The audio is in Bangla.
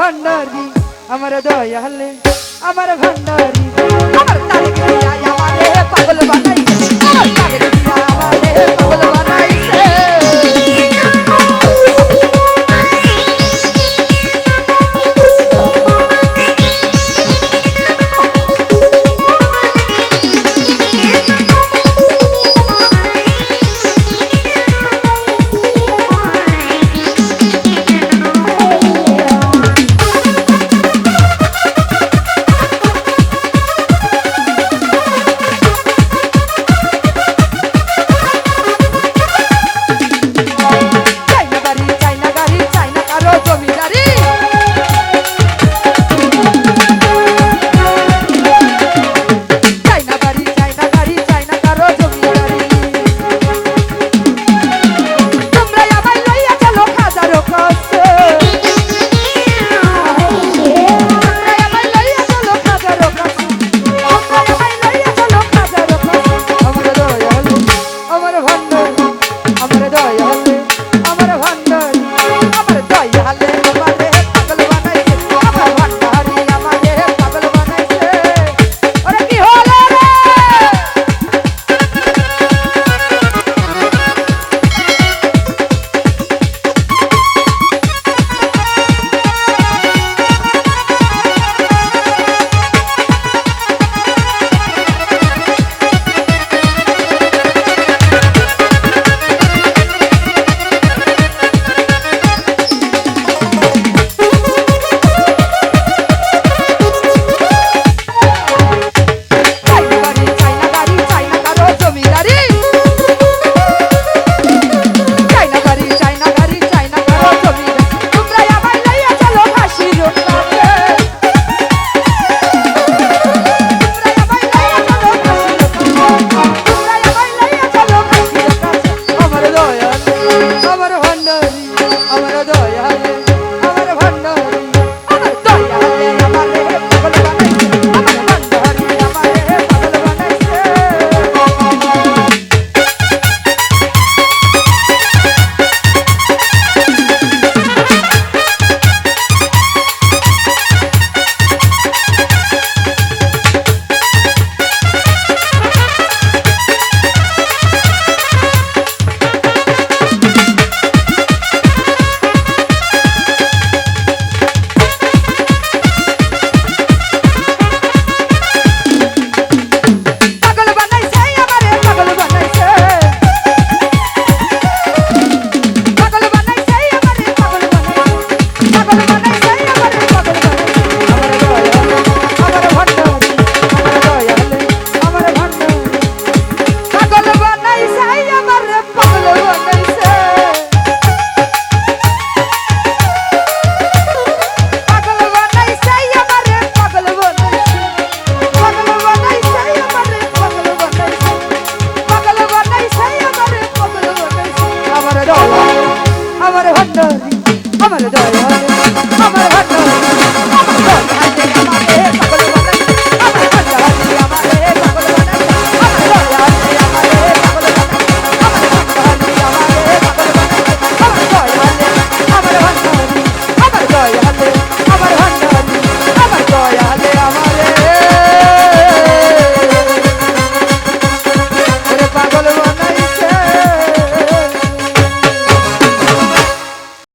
ভান্ডারি, আমার দয়ালে, আমার ভান্ডারি। আমার তারে দিয়া আমারে পাগল বানাই আমার তারে দিয়া আমারে পাগল